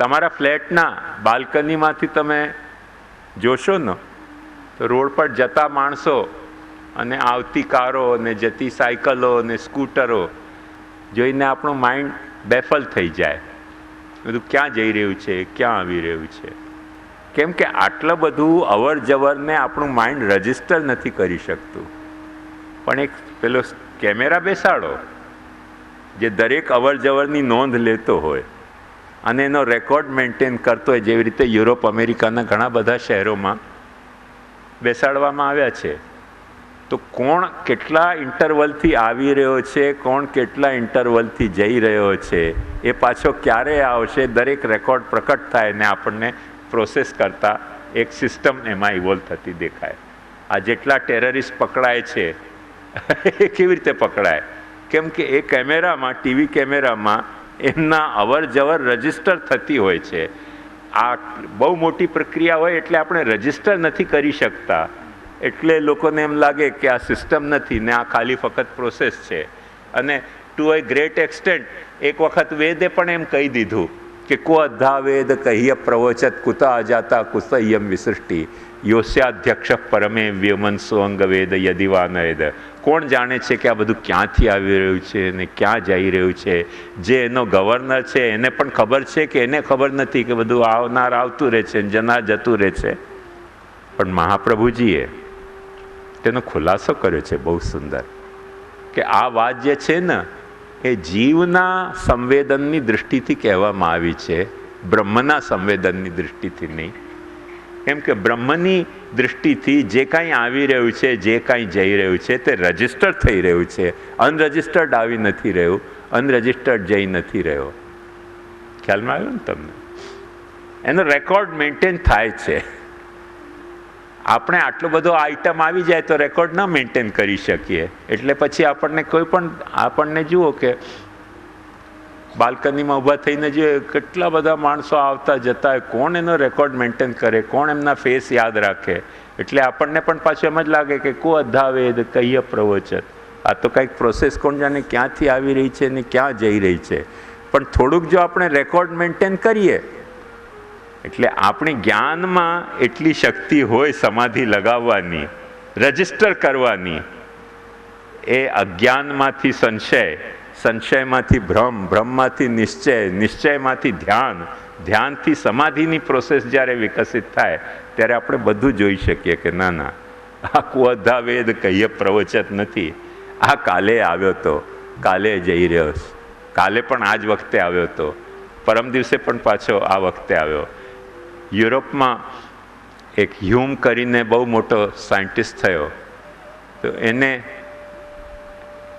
તમારા ફ્લેટના બાલ્કનીમાંથી તમે જોશો ને, તો રોડ પર જતા માણસો અને આવતી કારો અને જતી સાયકલો અને સ્કૂટરો જોઈને આપણું માઇન્ડ બેફલ થઈ જાય. બધું ક્યાં જઈ રહ્યું છે, ક્યાં આવી રહ્યું છે? કેમ કે આટલું બધું અવર જવરને આપણું માઇન્ડ રજિસ્ટર નથી કરી શકતું. પણ એક પેલો કેમેરા બેસાડો, જે દરેક અવર જવરની નોંધ લેતો હોય. અને એનો રેકોર્ડ મેન્ટેન કરતો હોય જેવી રીતે યુરોપ, અમેરિકાના ઘણા બધા શહેરોમાં બેસાડવામાં આવ્યા છે. તો કોણ કેટલા ઇન્ટરવલથી આવી રહ્યો છે? કોણ કેટલા ઇન્ટરવલથી જઈ રહ્યો છે? એ પાછો ક્યારે આવશે? દરેક રેકોર્ડ પ્રકટ થાય ને આપણને પ્રોસેસ કરતા એક સિસ્ટમ એમાં ઇવોલ્વ થતી દેખાય. આ જેટલા ટેરરિસ્ટ પકડાય છે, એ કેવી રીતે પકડાય? કેમ કે એ કેમેરામાં ટીવી કેમેરામાં એમના અવર જવર રજિસ્ટર થતી હોય છે. આ બહુ મોટી પ્રક્રિયા હોય એટલે આપણે રજિસ્ટર નથી કરી શકતા. એટલે લોકોને એમ લાગે કે આ સિસ્ટમ નથી ને આ ખાલી ફક્ત પ્રોસેસ છે. અને ટુ અ ગ્રેટ એક્સટેન્ટ, એક વખત વેદે પણ એમ કહી દીધું કે કો અધા વેદ કહીય પ્રવચત કુતા અજાતા કુસયમ વિસૃષ્ટિ યોસ્યાધ્યક્ષ પરમે વ્યમનસો અંગવેદ વેદ યદિવાન કોણ જાણે છે કે આ બધું ક્યાંથી આવી રહ્યું છે અને ક્યાં જઈ રહ્યું છે જે એનો ગવર્નર છે એને પણ ખબર છે કે એને ખબર નથી કે બધું આવનાર આવતું રહે છે જનાર જતું રહે છે પણ મહાપ્રભુજીએ તેનો ખુલાસો કર્યો છે, બહુ સુંદર, કે આ વાત જે છે ને, એ જીવના સંવેદનની દૃષ્ટિથી કહેવામાં આવી છે, બ્રહ્મના સંવેદનની દૃષ્ટિથી નહીં. કેમ કે બ્રહ્મની દૃષ્ટિથી જે કાંઈ આવી રહ્યું છે, જે કાંઈ જઈ રહ્યું છે, તે રજિસ્ટર થઈ રહ્યું છે. અનરજિસ્ટર્ડ આવી નથી રહ્યું, અનરજિસ્ટર્ડ જઈ નથી રહ્યો. ખ્યાલમાં આવ્યો ને તમને? એનો રેકોર્ડ મેન્ટેન થાય છે. આપણે આટલો બધો આઈટમ આવી જાય તો રેકોર્ડ ન મેન્ટેન કરી શકીએ. એટલે પછી આપણને કોઈ પણ, આપણને જુઓ કે બાલ્કનીમાં ઊભા થઈને જે કેટલા બધા માણસો આવતા જતા કોણ એનો રેકોર્ડ મેન્ટેન કરે, કોણ એમના ફેસ યાદ રાખે? એટલે આપણને પણ પાછું એમ જ લાગે કે કો અધાવેદ કહીએ પ્રવચન? આ તો કંઈક પ્રોસેસ કોણ જાણે ક્યાંથી આવી રહી છે ને ક્યાં જઈ રહી છે? પણ થોડુંક જો આપણે રેકોર્ડ મેન્ટેન કરીએ, એટલે આપણી જ્ઞાનમાં એટલી શક્તિ હોય સમાધિ લગાવવાની, રજિસ્ટર કરવાની, એ અજ્ઞાનમાંથી સંશય સંશયમાંથી ભ્રમ, ભ્રમમાંથી નિશ્ચય, નિશ્ચયમાંથી ધ્યાન. ધ્યાનથી સમાધિની પ્રોસેસ જ્યારે વિકસિત થાય, ત્યારે આપણે બધું જોઈ શકીએ કે ના ના, આ કુઅધા વેદ કહીએ પ્રવચત નથી. આ કાલે આવ્યો તો, કાલે જઈ રહ્યો કાલે પણ આ જ વખતે આવ્યો હતો પરમ દિવસે પણ પાછો આ વખતે આવ્યો. યુરોપમાં એક હ્યુમ કરીને બહુ મોટો સાયન્ટિસ્ટ થયો. તો એને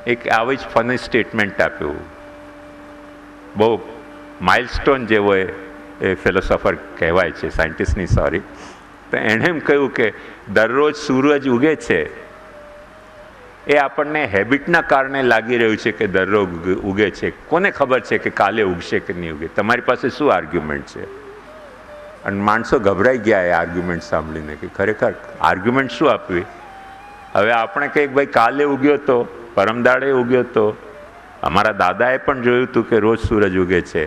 એક આવી જ ફની સ્ટેટમેન્ટ આપ્યું. બહુ માઇલસ્ટોન જેવો એ ફિલોસોફર કહેવાય છે સાયન્ટિસ્ટની સોરી તો એણે એમ કહ્યું કે દરરોજ સૂરજ ઉગે છે. એ આપણને હેબિટના કારણે લાગી રહ્યું છે કે દરરોજ ઉગે છે. કોને ખબર છે કે કાલે ઉગશે કે નહીં ઉગે? તમારી પાસે શું આર્ગ્યુમેન્ટ છે? અને માણસો ગભરાઈ ગયા એ આર્ગ્યુમેન્ટ સાંભળીને કે ખરેખર આર્ગ્યુમેન્ટ શું આપવી? હવે આપણે કંઈક, ભાઈ, કાલે ઉગ્યો તો પરમદાડે ઉગ્યો તો અમારા દાદાએ પણ જોયું હતું કે રોજ સૂરજ ઉગે છે.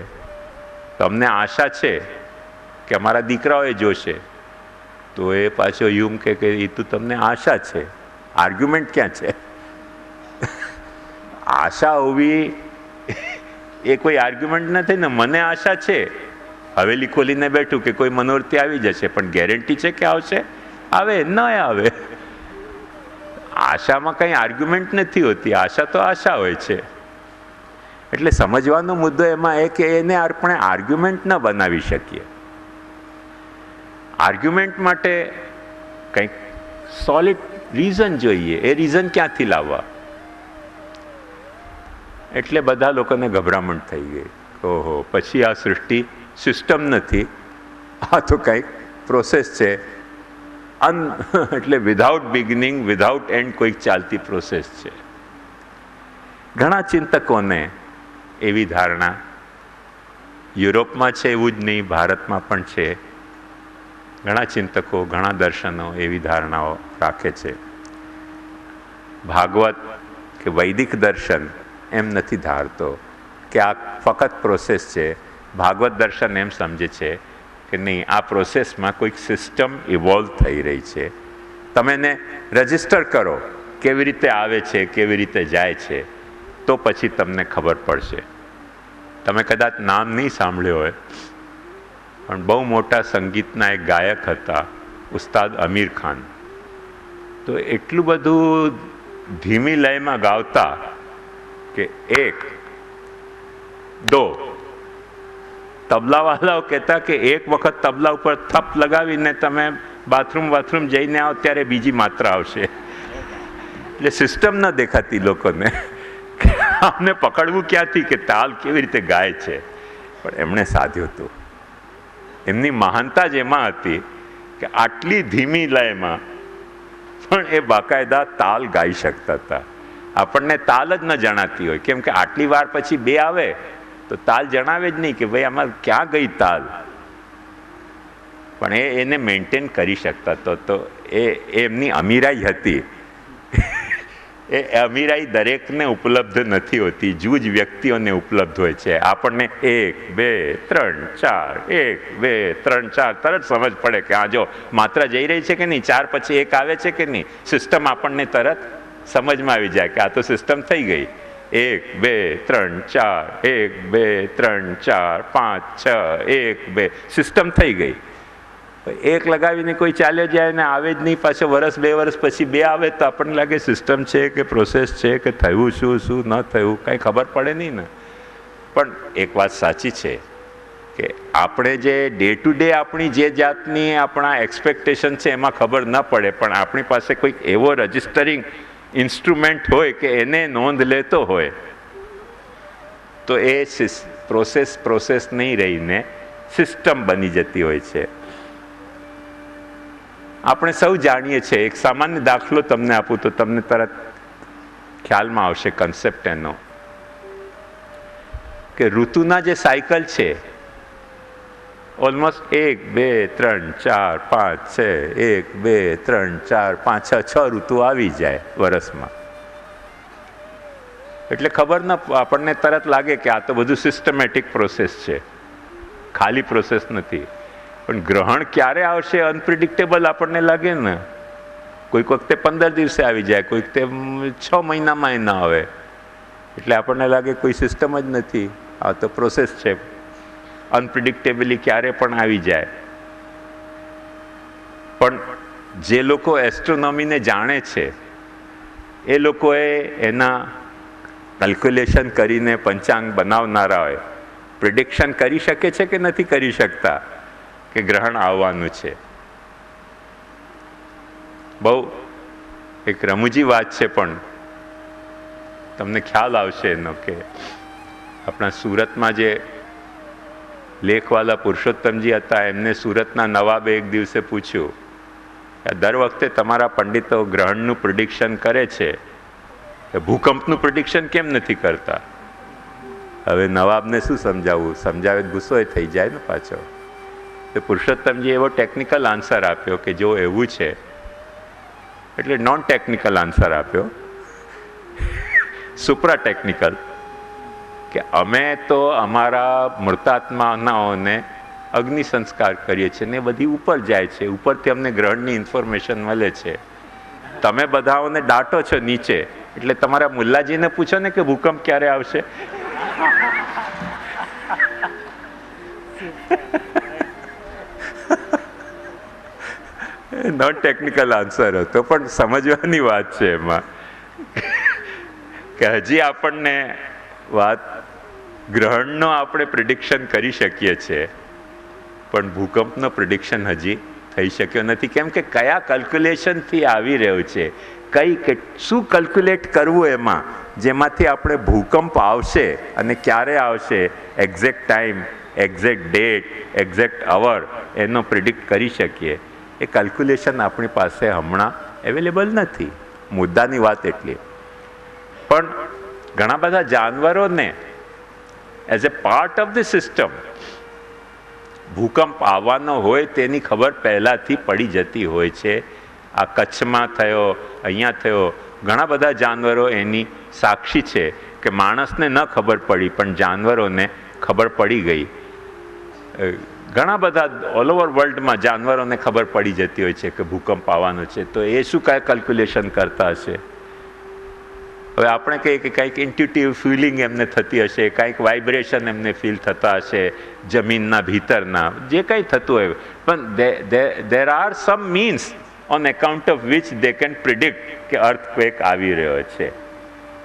તો અમને આશા છે કે અમારા દીકરાઓએ જોશે. તો એ પાછો યુમ કે એ તો તમને આશા છે. આર્ગ્યુમેન્ટ ક્યાં છે? આશા હોવી એ કોઈ આર્ગ્યુમેન્ટ નથી ને મને આશા છે. હવેલી ખોલીને બેઠું કે કોઈ મનોરથી આવી જશે, પણ ગેરંટી છે કે આવશે? આવે, ન આવે? આશામાં કંઈ આર્ગ્યુમેન્ટ નથી હોતી. આશા તો આશા હોય છે. એટલે સમજવાનો મુદ્દો એમાં એ કે એને આપણે આર્ગ્યુમેન્ટ ન બનાવી શકીએ. આર્ગ્યુમેન્ટ માટે કંઈક સોલિડ રીઝન જોઈએ. એ રીઝન ક્યાંથી લાવવા? એટલે બધા લોકોને ગભરામણ થઈ ગઈ. ઓહો, પછી આ સૃષ્ટિ સિસ્ટમ નથી. આ તો કંઈક પ્રોસેસ છે. અન એટલે વિધાઉટ બિગિનિંગ વિધાઉટ એન્ડ કોઈક ચાલતી પ્રોસેસ છે. ઘણા ચિંતકોને એવી ધારણા યુરોપમાં છે, એવું જ નહીં, ભારતમાં પણ છે. ઘણા ચિંતકો, ઘણા દર્શનો એવી ધારણાઓ રાખે છે. ભાગવત કે વૈદિક દર્શન એમ નથી ધારતો. કે આ ફક્ત પ્રોસેસ છે. ભાગવત દર્શન એમ સમજે છે. કે નહીં, આ પ્રોસેસમાં કોઈક સિસ્ટમ ઇવોલ્વ થઈ રહી છે. તમે એને રજિસ્ટર કરો કેવી રીતે આવે છે, કેવી રીતે જાય છે, તો પછી તમને ખબર પડશે. તમે કદાચ નામ નહીં સાંભળ્યું હોય, પણ બહુ મોટા સંગીતના એક ગાયક હતા, ઉસ્તાદ અમીર ખાન. તો એટલું બધું ધીમી લયમાં ગાવતા કે એક, દો તબલાવાલાઓ કહેતા કે એક વખત તબલા ઉપર થપ લગાવીને તમે બાથરૂમ બાથરૂમ જઈને આવો, ત્યારે બીજી માત્રા આવશે. એટલે સિસ્ટમ ન દેખાતી લોકોને. અમને પકડવું ક્યાંથી કે તાલ કેવી રીતે ગાય છે. પણ એમણે સાધ્યું હતું. એમની મહાનતા જ એમાં હતી કે આટલી ધીમી લયમાં પણ એ બાકાયદા તાલ ગાઈ શકતા હતા. આપણને તાલ જ ન જણાતી હોય. કેમ કે આટલી વાર પછી બે આવે તો તાલ જણાવે જ નહીં કે ભાઈ આમાં ક્યાં ગઈ તાલ? પણ એ એને મેન્ટેન કરી શકતા તો તો એ એમની અમીરાઈ હતી. એ અમીરાઈ દરેકને ઉપલબ્ધ નથી હોતી. જૂજ વ્યક્તિઓને ઉપલબ્ધ હોય છે. આપણને એક, બે, ત્રણ, ચાર, એક, બે, ત્રણ, ચાર તરત સમજ પડે કે આ જો માત્ર જઈ રહી છે કે નહીં? ચાર પછી એક આવે છે કે નહીં? સિસ્ટમ આપણને તરત સમજમાં આવી જાય કે આ તો સિસ્ટમ થઈ ગઈ. એક, બે, ત્રણ, ચાર, એક, બે, ત્રણ, ચાર, પાંચ, છ, એક, બે. સિસ્ટમ થઈ ગઈ. એક લગાવીને કોઈ ચાલ્યો જાય ને આવે જ નહીં, પાછો વર્ષ બે વર્ષ પછી બે આવે તો આપણને લાગે સિસ્ટમ છે કે પ્રોસેસ છે કે થયું શું શું ન થયું, કાંઈ ખબર પડે નહીં ને. પણ એક વાત સાચી છે કે આપણે જે ડે ટુ ડે આપણી જે જાતની આપણા એક્સપેક્ટેશન છે એમાં ખબર ન પડે, પણ આપણી પાસે કોઈક એવો રજિસ્ટરિંગ ઇન્સ્ટ્રુમેન્ટ હોય કે એને નોંધ લેતો હોય, તો એ પ્રોસેસ પ્રોસેસ નહીં રહીને સિસ્ટમ બની જતી હોય છે. આપણે સૌ જાણીએ છીએ, એક સામાન્ય દાખલો તમને આપું તો તમને તરત ખ્યાલમાં આવશે કન્સેપ્ટ એનો. કે ઋતુના જે સાયકલ છે ઓલમોસ્ટ એક બે, ત્રણ, ચાર, પાંચ, છે, એક, બે, ત્રણ, ચાર, પાંચ, છ છ ઋતુ આવી જાય વરસમાં. એટલે ખબર ન, આપણને તરત લાગે કે આ તો બધું સિસ્ટમેટિક પ્રોસેસ છે. ખાલી પ્રોસેસ નથી. પણ ગ્રહણ ક્યારે આવશે અનપ્રિડિક્ટેબલ આપણને લાગે ને? કોઈક વખતે પંદર દિવસે આવી જાય, કોઈક તે છ મહિનામાં એ ના આવે. એટલે આપણને લાગે કોઈ સિસ્ટમ જ નથી. આ તો પ્રોસેસ છે. અનપ્રિડિક્ટેબલી ક્યારે પણ આવી જાય. પણ જે લોકો એસ્ટ્રોનોમીને જાણે છે, એ લોકોએ એના કેલ્ક્યુલેશન કરીને પંચાંગ બનાવનારા હોય પ્રિડિક્શન કરી શકે છે કે નથી કરી શકતા કે ગ્રહણ આવવાનું છે? બહુ એક રમૂજી વાત છે પણ તમને ખ્યાલ આવશે એનો કે આપણા સુરતમાં જે લેખવાલા પુરુષોત્તમજી હતા, એમને સુરતના નવાબે એક દિવસે પૂછ્યું દર વખતે તમારા પંડિતો ગ્રહણનું પ્રિડિક્શન કરે છે? ભૂકંપનું પ્રિડિક્શન કેમ નથી કરતા? હવે નવાબને શું સમજાવવું? સમજાવે ગુસ્સો થઈ જાય ને પાછો. તો પુરુષોત્તમજી એવો ટેકનિકલ આન્સર આપ્યો કે જો એવું છે, એટલે નોન ટેકનિકલ આન્સર આપ્યો. સુપ્રા ટેકનિકલ કે અમે તો અમારા મૃતાત્માનાઓને અગ્નિ સંસ્કાર કરીએ છીએ ને બધી ઉપર જાય છે. ઉપરથી અમને ગ્રહણની ઇન્ફોર્મેશન મળે છે. તમે બધાઓને દાટો છો નીચે. એટલે તમારા મુલ્લાજીને પૂછો ને કે ભૂકંપ ક્યારે આવશે? નોટ ટેકનિકલ આન્સર હતો, પણ સમજવાની વાત છે એમાં. કે હજી આપણને વાત ગ્રહણનો આપણે પ્રિડિક્શન કરી શકીએ છીએ, પણ ભૂકંપનો પ્રિડિક્શન હજી થઈ શક્યો નથી. કેમ કે કયા કલ્ક્યુલેશનથી આવી રહ્યો છે? કઈ શું કલ્ક્યુલેટ કરવું એમાં? જેમાંથી આપણે ભૂકંપ આવશે અને ક્યારે આવશે? Exact time exact date exact hour એનો પ્રિડિક્ટ કરી શકીએ. એ કેલ્ક્યુલેશન આપણી પાસે હમણાં અવેલેબલ નથી. મુદ્દાની વાત એટલી. પણ ઘણા બધા જાનવરોને as a part of the system ભૂકંપ આવવાનો હોય તેની ખબર પહેલાંથી પડી જતી હોય છે. આ કચ્છમાં થયો, અહીંયા થયો, ઘણા બધા જાનવરો એની સાક્ષી છે કે માણસને ન ખબર પડી, પણ જાનવરોને ખબર પડી ગઈ. ઘણા બધા ઓલ ઓવર વર્લ્ડમાં જાનવરોને ખબર પડી જતી હોય છે કે ભૂકંપ આવવાનો છે. તો એ શું કાંઈ કેલ્ક્યુલેશન કરતા હશે? હવે આપણે કહીએ કે કંઈક ઇન્ટ્યુટિવ ફિલિંગ એમને થતી હશે, કંઈક વાઇબ્રેશન એમને ફીલ થતા હશે જમીનના ભીતરના, જે કંઈ થતું હોય. પણ there are some means on account of which they can predict કે અર્થક્વેક આવી રહ્યો છે.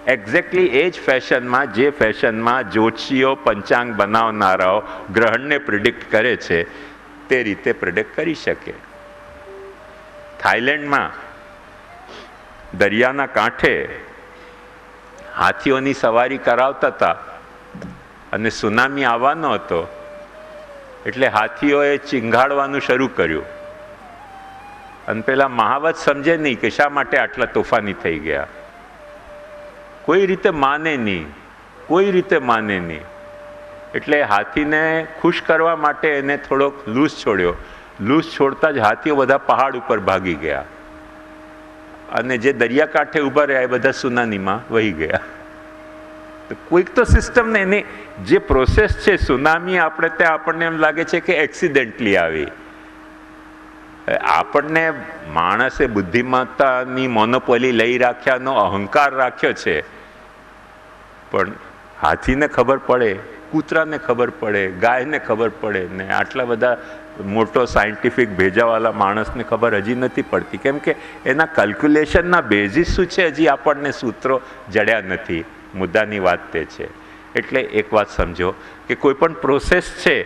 એક્ઝેક્ટલી એ જ ફેશનમાં જે ફેશનમાં જોશીઓ પંચાંગ બનાવનારાઓ ગ્રહણને પ્રિડિક્ટ કરે છે, તે રીતે પ્રિડિક્ટ કરી શકે. થાઈલેન્ડમાં દરિયાના કાંઠે હાથીઓની સવારી કરાવતા હતા અને સુનામી આવવાનો હતો. એટલે હાથીઓએ ચીંઘાડવાનું શરૂ કર્યું. અને પેલા મહાવત સમજે નહીં કે શા માટે આટલા તોફાની થઈ ગયા. કોઈ રીતે માને નહીં, કોઈ રીતે માને નહીં. એટલે હાથીને ખુશ કરવા માટે એને થોડોક લૂઝ છોડ્યો. લૂઝ છોડતા જ હાથીઓ બધા પહાડ ઉપર ભાગી ગયા. અને જે દરિયાકાંઠે ઊભા રહ્યા એ બધા સુનામીમાં વહી ગયા. તો કોઈક તો સિસ્ટમને એની જે પ્રોસેસ છે, સુનામી આપણે ત્યાં આપણને એમ લાગે છે કે એક્સિડેન્ટલી આવી. આપણને માણસે બુદ્ધિમત્તાની મોનોપોલી લઈ રાખ્યાનો અહંકાર રાખ્યો છે. પણ હાથીને ખબર પડે, કૂતરાને ખબર પડે, ગાયને ખબર પડે ને આટલા બધા મોટો સાયન્ટિફિક ભેજાવાળા માણસને ખબર હજી નથી પડતી. કેમ કે એના કેલ્ક્યુલેશનના બેઝિસ શું છે હજી આપણને સૂત્રો જડ્યા નથી. મુદ્દાની વાત તે છે. એટલે એક વાત સમજો કે કોઈ પણ પ્રોસેસ છે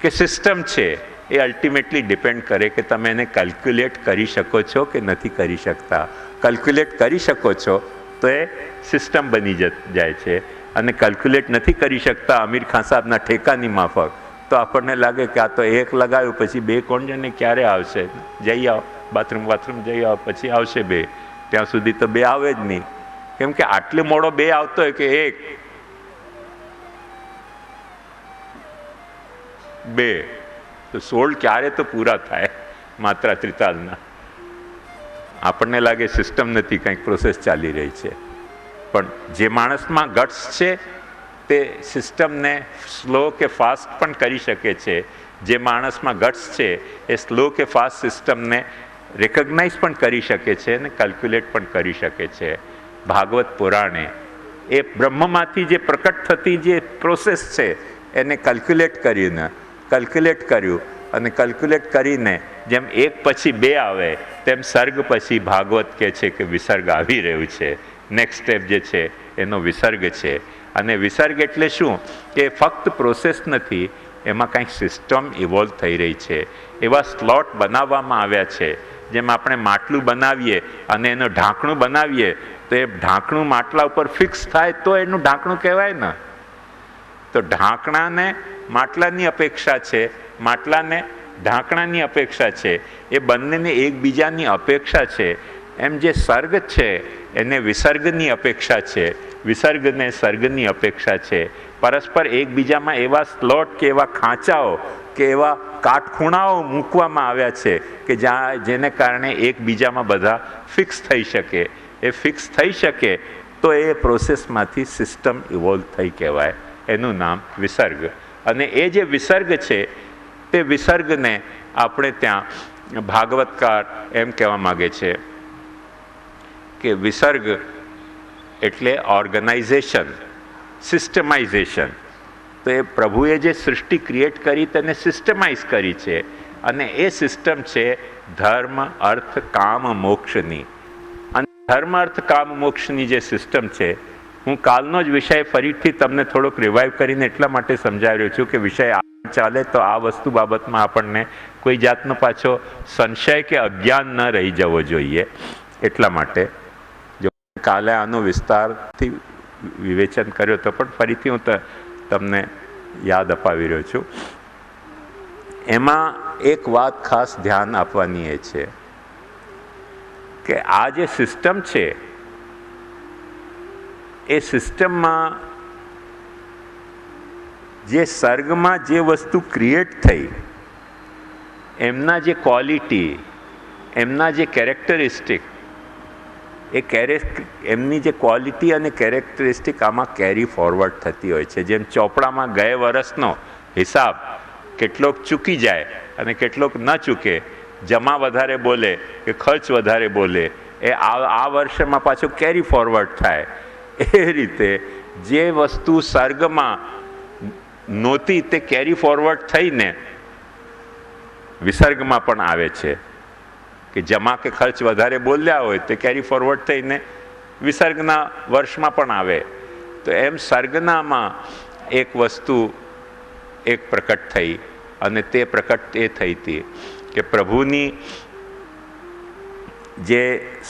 કે સિસ્ટમ છે, એ અલ્ટિમેટલી ડિપેન્ડ કરે કે તમે એને કેલ્ક્યુલેટ કરી શકો છો કે નથી કરી શકતા. કેલ્ક્યુલેટ કરી શકો છો તો એ સિસ્ટમ બની જાય છે. અને કેલ્ક્યુલેટ નથી કરી શકતા અમીર ખાન સાહેબના ઠેકાની માફક. તો આપણને લાગે કે આ તો એક લગાવ્યું, પછી બે કોણ ક્યારે આવશે? જઈ આવો, બાથરૂમ બાથરૂમ જઈ આવો, પછી આવશે બે. ત્યાં સુધી તો બે આવે જ નહીં. કેમ કે આટલે મોડો બે આવતો હોય કે એક. બે. તો સોળ ક્યારે તો પૂરા થાય, માત્રા ત્રિતાલના. આપણને લાગે સિસ્ટમ નથી, કંઈક પ્રોસેસ ચાલી રહી છે. પણ જે માણસમાં ગટ્સ છે તે સિસ્ટમને સ્લો કે ફાસ્ટ પણ કરી શકે છે. જે માણસમાં ગટ્સ છે, એ સ્લો કે ફાસ્ટ સિસ્ટમને રેકગ્નાઇઝ પણ કરી શકે છે અને કેલ્ક્યુલેટ પણ કરી શકે છે. ભાગવત પુરાણે એ બ્રહ્મમાંથી જે પ્રકટ થતી જે પ્રોસેસ છે, એને કેલ્ક્યુલેટ કરીને, કેલ્ક્યુલેટ કર્યું અને કેલ્ક્યુલેટ કરીને જેમ એક પછી બે આવે, તેમ સર્ગ પછી ભાગવત કહે છે કે વિસર્ગ આવી રહ્યું છે. નેક્સ્ટ સ્ટેપ જે છે, એનો વિસર્ગ છે. અને વિસર્ગ એટલે શું? કે ફક્ત પ્રોસેસ નથી, એમાં કંઈક સિસ્ટમ ઇવોલ્વ થઈ રહી છે. એવા સ્લોટ બનાવવામાં આવ્યા છે. જેમ આપણે માટલું બનાવીએ અને એનું ઢાંકણું બનાવીએ, તો એ ઢાંકણું માટલા ઉપર ફિક્સ થાય તો એનું ઢાંકણું કહેવાય ને? તો ઢાંકણાને માટલાની અપેક્ષા છે. માટલાને ઢાંકણાની અપેક્ષા છે. એ બંનેને એકબીજાની અપેક્ષા છે. એમ જે સર્ગ છે, એને વિસર્ગની અપેક્ષા છે. વિસર્ગને સર્ગની અપેક્ષા છે. પરસ્પર એકબીજામાં એવા સ્લોટ કે એવા ખાંચાઓ કે એવા કાટખૂણાઓ મૂકવામાં આવ્યા છે કે જ્યાં જેને કારણે એકબીજામાં બધા ફિક્સ થઈ શકે. એ ફિક્સ થઈ શકે તો એ પ્રોસેસમાંથી સિસ્ટમ ઇવોલ્વ થઈ કહેવાય. એનું નામ વિસર્ગ. અને એ જે વિસર્ગ છે, તે વિસર્ગને આપણે ત્યાં ભાગવતકાર એમ કહેવા માગે છે. કે વિસર્ગ એટલે ઓર્ગનાઇઝેશન, સિસ્ટમાઇઝેશન. તો એ પ્રભુએ જે સૃષ્ટિ ક્રિએટ કરી તેને સિસ્ટમાઇઝ કરી છે. અને એ સિસ્ટમ છે ધર્મ, અર્થ, કામ, મોક્ષની. અને ધર્મ, અર્થ, કામ, મોક્ષની જે સિસ્ટમ છે, હું કાલનો જ વિષય ફરીથી તમને થોડોક રિવાઈવ કરીને એટલા માટે સમજાવી રહ્યો છું કે વિષય ચાલે તો આ વસ્તુ બાબતમાં આપણને કોઈ જાતનો પાછો સંશય કે અજ્ઞાન ન રહી જવો જોઈએ. એટલા માટે કાલે આનો વિસ્તારથી વિવેચન કર્યો તો પણ ફરીથી હું તમને યાદ અપાવી રહ્યો છું. એમાં એક વાત ખાસ ધ્યાન આપવાની એ છે કે આ જે સિસ્ટમ છે, એ સિસ્ટમમાં જે સર્ગમાં જે વસ્તુ ક્રિએટ થઈ, એમના જે ક્વોલિટી, એમના જે કેરેક્ટરિસ્ટિક એ કેરેક એમની જે ક્વોલિટી અને કેરેક્ટરિસ્ટિક આમાં કેરી ફોરવર્ડ થતી હોય છે. જેમ ચોપડામાં ગયા વર્ષનો હિસાબ કેટલોક ચૂકી જાય અને કેટલોક ન ચૂકે, જમા વધારે બોલે કે ખર્ચ વધારે બોલે, એ આ આ વર્ષમાં પાછું કેરી ફોરવર્ડ થાય. એ રીતે જે વસ્તુ સર્ગમાં નહોતી તે કેરી ફોરવર્ડ થઈને વિસર્ગમાં પણ આવે છે. કે જમા કે ખર્ચ વધારે બોલ્યા હોય તે કેરી ફોરવર્ડ થઈને વિસર્ગના વર્ષમાં પણ આવે. તો એમ સર્ગનામાં એક વસ્તુ એક પ્રકટ થઈ અને તે પ્રકટ એ થઈ હતી કે પ્રભુની જે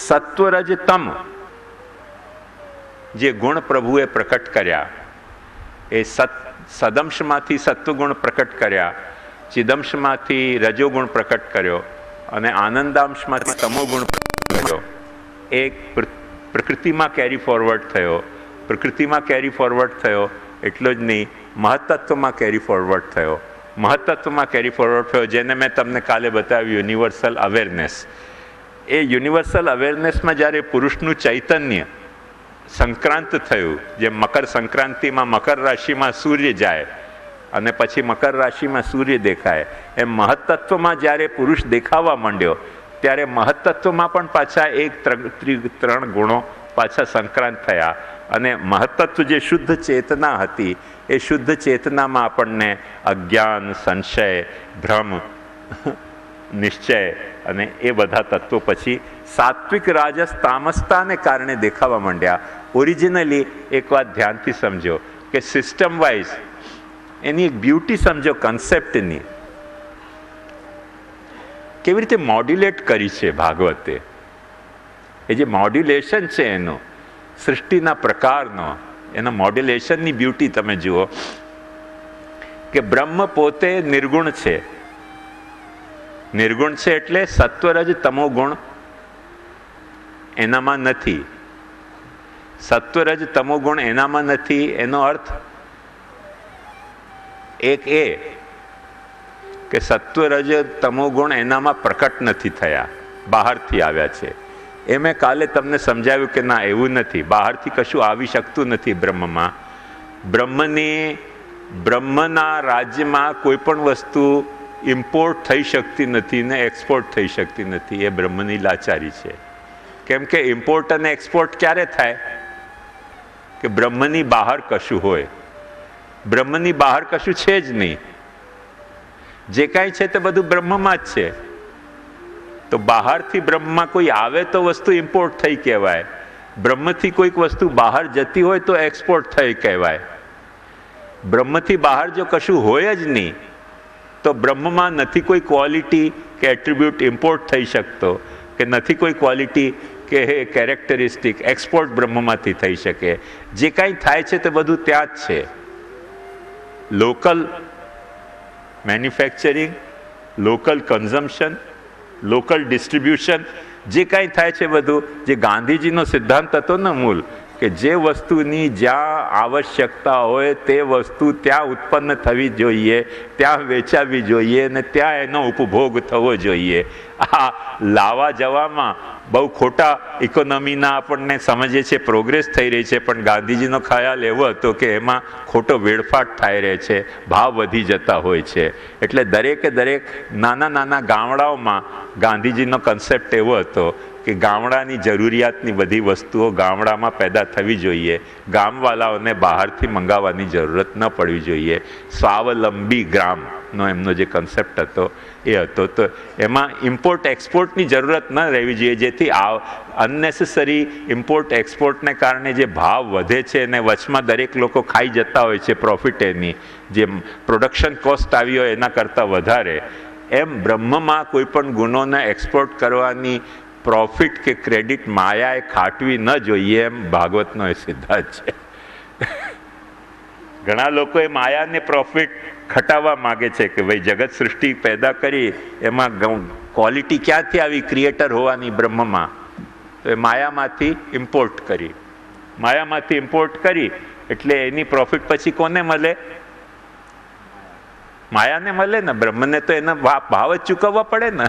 સત્વરજતમ જે ગુણ પ્રભુએ પ્રકટ કર્યા, એ સત સદંશમાંથી સત્વગુણ પ્રકટ કર્યા, ચિદંશમાંથી રજોગુણ પ્રકટ કર્યો અને આનંદાંશમાંથી તમોગુણ થયો. એ પ્રકૃતિમાં કેરી ફોરવર્ડ થયો. પ્રકૃતિમાં કેરી ફોરવર્ડ થયો એટલો જ નહીં, મહત્તત્વમાં કેરી ફોરવર્ડ થયો. મહત્તત્વમાં કેરી ફોરવર્ડ થયો, જેને મેં તમને કાલે બતાવ્યું યુનિવર્સલ અવેરનેસ એ યુનિવર્સલ અવેરનેસમાં જ્યારે પુરુષનું ચૈતન્ય સંક્રાંત થયું, જે મકર સંક્રાંતિમાં મકર રાશિમાં સૂર્ય જાય અને પછી મકર રાશિમાં સૂર્ય દેખાય. એમ મહત્તત્વમાં જ્યારે પુરુષ દેખાવા માંડ્યો, ત્યારે મહત્તત્વમાં પણ પાછા એક ત્રણ ગુણો પાછા સંક્રાંત થયા. અને મહત્તત્વ જે શુદ્ધ ચેતના હતી, એ શુદ્ધ ચેતનામાં આપણને અજ્ઞાન, સંશય, ભ્રમ, નિશ્ચય અને એ બધા તત્વો પછી સાત્વિક રાજસ તામસતાને કારણે દેખાવા માંડ્યા. ઓરિજિનલી એક વાત ધ્યાનથી સમજો કે સિસ્ટમ વાઇઝ એની એક બ્યુટી સમજો કન્સેપ્ટની કેવી રીતે મોડ્યુલેટ કરી છે ભાગવતે? એ જે મોડ્યુલેશન છે એનું, સૃષ્ટિના પ્રકારનો, એના મોડ્યુલેશનની બ્યુટી તમે જુઓ, કે બ્રહ્મ પોતે નિર્ગુણ છે. નિર્ગુણ છે એટલે સત્વરજ તમો ગુણ એનામાં નથી. સત્વરજ તમો ગુણ એનામાં નથી, એનો અર્થ એક એ કે સત્વરજ તમો ગુણ એનામાં પ્રકટ નથી થયા, બહારથી આવ્યા છે. એ મેં કાલે તમને સમજાવ્યું કે ના, એવું નથી. બહારથી કશું આવી શકતું નથી બ્રહ્મમાં. બ્રહ્મની, બ્રહ્મના રાજ્યમાં કોઈ પણ વસ્તુ ઇમ્પોર્ટ થઈ શકતી નથી ને એક્સપોર્ટ થઈ શકતી નથી, એ બ્રહ્મની લાચારી છે. કેમ કે ઇમ્પોર્ટ અને એક્સપોર્ટ ક્યારે થાય? કે બ્રહ્મની બહાર કશું હોય. બ્રહ્મની બહાર કશું છે જ નહીં. જે કાંઈ છે તે બધું બ્રહ્મમાં જ છે. તો બહારથી બ્રહ્મમાં કોઈ આવે તો વસ્તુ ઇમ્પોર્ટ થઈ કહેવાય. બ્રહ્મથી કોઈક વસ્તુ બહાર જતી હોય તો એક્સપોર્ટ થઈ કહેવાય. બ્રહ્મથી બહાર જો કશું હોય જ નહીં, તો બ્રહ્મમાં નથી કોઈ ક્વોલિટી કે એટ્રીબ્યુટ ઇમ્પોર્ટ થઈ શકતો, કે નથી કોઈ ક્વોલિટી કે કેરેક્ટરિસ્ટિક એક્સપોર્ટ બ્રહ્મમાંથી થઈ શકે. જે કાંઈ થાય છે તે બધું ત્યાં જ છે. Local manufacturing local consumption local distribution જે કાંઈ થાય છે બધું, જે ગાંધીજીનો સિદ્ધાંત હતો ને મૂળ કે જે વસ્તુની જ્યાં આવશ્યકતા હોય તે વસ્તુ ત્યાં ઉત્પન્ન થવી જોઈએ, ત્યાં વેચાવી જોઈએ અને ત્યાં એનો ઉપભોગ થવો જોઈએ. આ લાવા જવામાં બહુ ખોટા ઇકોનોમીના આપણને સમજીએ છીએ, પ્રોગ્રેસ થઈ રહી છે, પણ ગાંધીજીનો ખ્યાલ એવો હતો કે એમાં ખોટો વેડફાટ થાય રહે છે, ભાવ વધી જતા હોય છે. એટલે દરેકે દરેક નાના નાના ગામડાઓમાં ગાંધીજીનો કન્સેપ્ટ એવો હતો કે ગામડાની જરૂરિયાતની બધી વસ્તુઓ ગામડામાં પેદા થવી જોઈએ. ગામવાલાઓને બહારથી મંગાવવાની જરૂરત ન પડવી જોઈએ. સ્વાવલંબી ગ્રામનો એમનો જે કન્સેપ્ટ હતો, એ હતો. તો એમાં ઇમ્પોર્ટ એક્સપોર્ટની જરૂરત ન રહેવી જોઈએ. જેથી આ અનનેસેસરી ઇમ્પોર્ટ એક્સપોર્ટને કારણે જે ભાવ વધે છે અને વચમાં દરેક લોકો ખાઈ જતા હોય છે પ્રોફિટ એની. જે પ્રોડક્શન કોસ્ટ આવી હોય એના કરતાં વધારે. એમ બ્રહ્મમાં કોઈ પણ ગુણોને એક્સપોર્ટ કરવાની પ્રોફિટ કે ક્રેડિટ માયાએ ખાટવી ન જોઈએ એમ ભાગવતનો એ સિદ્ધાંત છે. ઘણા લોકો એ માયાને પ્રોફિટ ખટાવવા માગે છે કે ભાઈ જગત સૃષ્ટિ પેદા કરી, એમાં ક્વોલિટી ક્યાંથી આવી ક્રિએટર હોવાની બ્રહ્મમાં? તો એ માયામાંથી ઇમ્પોર્ટ કરી. માયામાંથી ઇમ્પોર્ટ કરી, એટલે એની પ્રોફિટ પછી કોને મળે? માયાને મળે ને, બ્રહ્મને તો એના ભાવ જ ચૂકવવા પડે ને.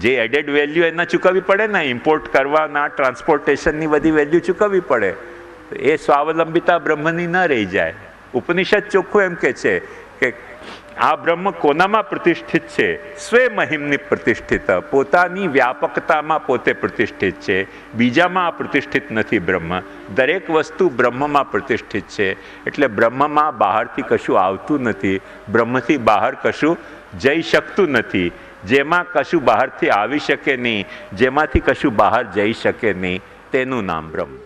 જે એડેડ વેલ્યુ એના ચૂકવવી પડે ને ઇમ્પોર્ટ કરવાના ટ્રાન્સપોર્ટેશનની બધી વેલ્યુ ચૂકવવી પડે એ સ્વાવલંબિતા બ્રહ્મની ન રહી જાય. ઉપનિષદ ચોખ્ખું એમ કે છે કે આ બ્રહ્મ કોનામાં પ્રતિષ્ઠિત છે? સ્વે મહિમની પ્રતિષ્ઠિત. પોતાની વ્યાપકતામાં પોતે પ્રતિષ્ઠિત છે. બીજામાં પ્રતિષ્ઠિત નથી બ્રહ્મ. દરેક વસ્તુ બ્રહ્મમાં પ્રતિષ્ઠિત છે. એટલે બ્રહ્મમાં બહારથી કશું આવતું નથી. બ્રહ્મથી બહાર કશું જઈ શકતું નથી. જેમાં કશું બહારથી આવી શકે નહીં, જેમાંથી કશું બહાર જઈ શકે નહીં. તેનું નામ બ્રહ્મ.